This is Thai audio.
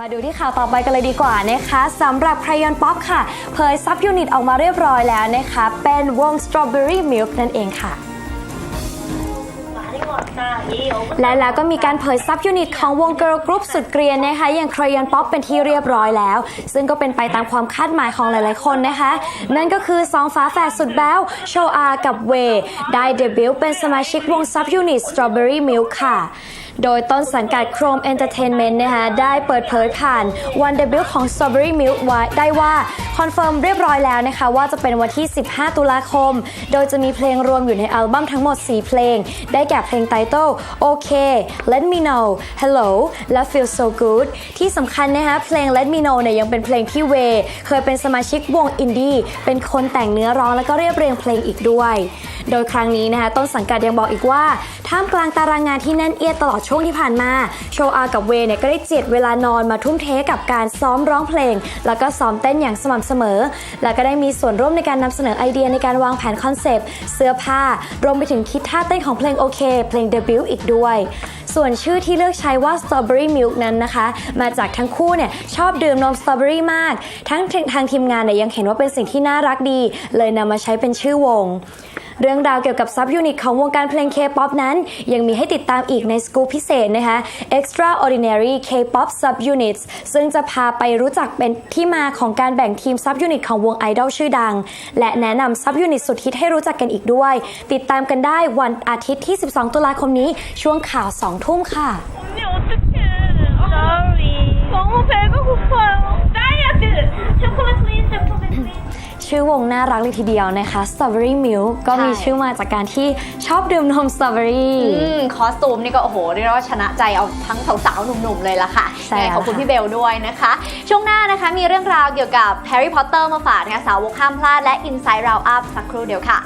มาดูที่ข่าวต่อไปกันเลยดีกว่านะคะสำหรับ Crayon Pop ค่ะ เผยซับยูนิตออกมาเรียบร้อยแล้วนะคะ เป็นวง Strawberry Milk นั่นเองค่ะ และแล้วก็มีการเผยซับยูนิตของวง Girl Group สุดเกรียนนะคะ อย่าง Crayon Pop เป็นที่เรียบร้อยแล้ว ซึ่งก็เป็นไปตามความคาดหมายของหลายๆคนนะคะ นั่นก็คือสองฝาแฝดสุดแบ๊วโชอากับเว ได้เดบิวต์เป็นสมาชิกวงซับยูนิต Strawberry Milk ค่ะ โดยต้นสังกัด Chrome Entertainment นะคะได้เปิดเผยผ่านวันเดบิวต์ของ Strawberry Milk ไว้ได้ว่า คอนเฟิร์มเรียบร้อยแล้วนะคะว่าจะเป็นวันที่ 15 ตุลาคม โดยจะมีเพลงรวมอยู่ในอัลบั้มทั้งหมด 4 เพลง ได้แก่เพลงไตเติลโอเค Let Me Know Hello และ Feel So Good ที่สำคัญนะคะเพลง Let Me Know เนี่ยยังเป็นเพลงที่เว เคยเป็นสมาชิกวงอินดี้เป็นคนแต่งเนื้อร้องแล้วก็เรียบเรียงเพลงอีกด้วย โดยครั้งนี้นะคะต้นสังกัดยังบอกอีกว่า ท่ามกลางตารางงานที่แน่นเอียดตลอดช่วงที่ผ่านมา โชอากับเวเนี่ยก็ได้เจียดเวลานอนมาทุ่มเทกับการซ้อมร้องเพลง แล้วก็ซ้อมเต้นอย่างสม่ำเสมอ และก็ได้มีส่วนร่วมในการนำเสนอไอเดียในการวางแผนคอนเซปต์เสื้อผ้า รวมไปถึงคิดท่าเต้นของเพลงโอเค เพลงเดบิวต์อีกด้วย ส่วนชื่อที่เลือกใช้ว่า Strawberry Milk นั้นนะคะ มาจากทั้งคู่เนี่ยชอบดื่มนมสตรอเบอรี่มาก ทั้งทางทีมงานเนี่ยยังเห็นว่าเป็นสิ่งที่น่ารักดี เลยนำมาใช้เป็นชื่อวง เรื่องราวเกี่ยวกับซับยูนิตของวงการเพลง K-POP นั้น ยังมีให้ติดตามอีกในสกู๊ปพิเศษนะคะ Extraordinary K-POP Subunits ซึ่งจะพาไปรู้จักเป็นที่มาของการแบ่งทีมซับยูนิตของวงไอดอลชื่อดัง และแนะนำซับยูนิตสุดฮิตให้รู้จักกันอีกด้วย ติดตามกันได้วันอาทิตย์ที่ 12 ตุลาคมนี้ช่วงข่าว 2 ทุ่มค่ะ ชื่อวงน่ารักเลยทีเดียวนะคะ Strawberry Milk ก็มีใช่ชื่อมาจากการที่ชอบดื่มนมสตรอเบอรี่อืมคอสตูมนี่ก็โอ้โหเรียกได้ว่าชนะใจเอาทั้งสาวๆหนุ่มๆเลยล่ะค่ะใช่ยังไงขอบคุณแล้วค่ะพี่เบลด้วยนะคะ ช่วงหน้านะคะมีเรื่องราวเกี่ยวกับแฮร์รี่พอตเตอร์มาฝากนะคะสาวกห้ามพลาดและ Inside Round Up สักครู่เดียวค่ะ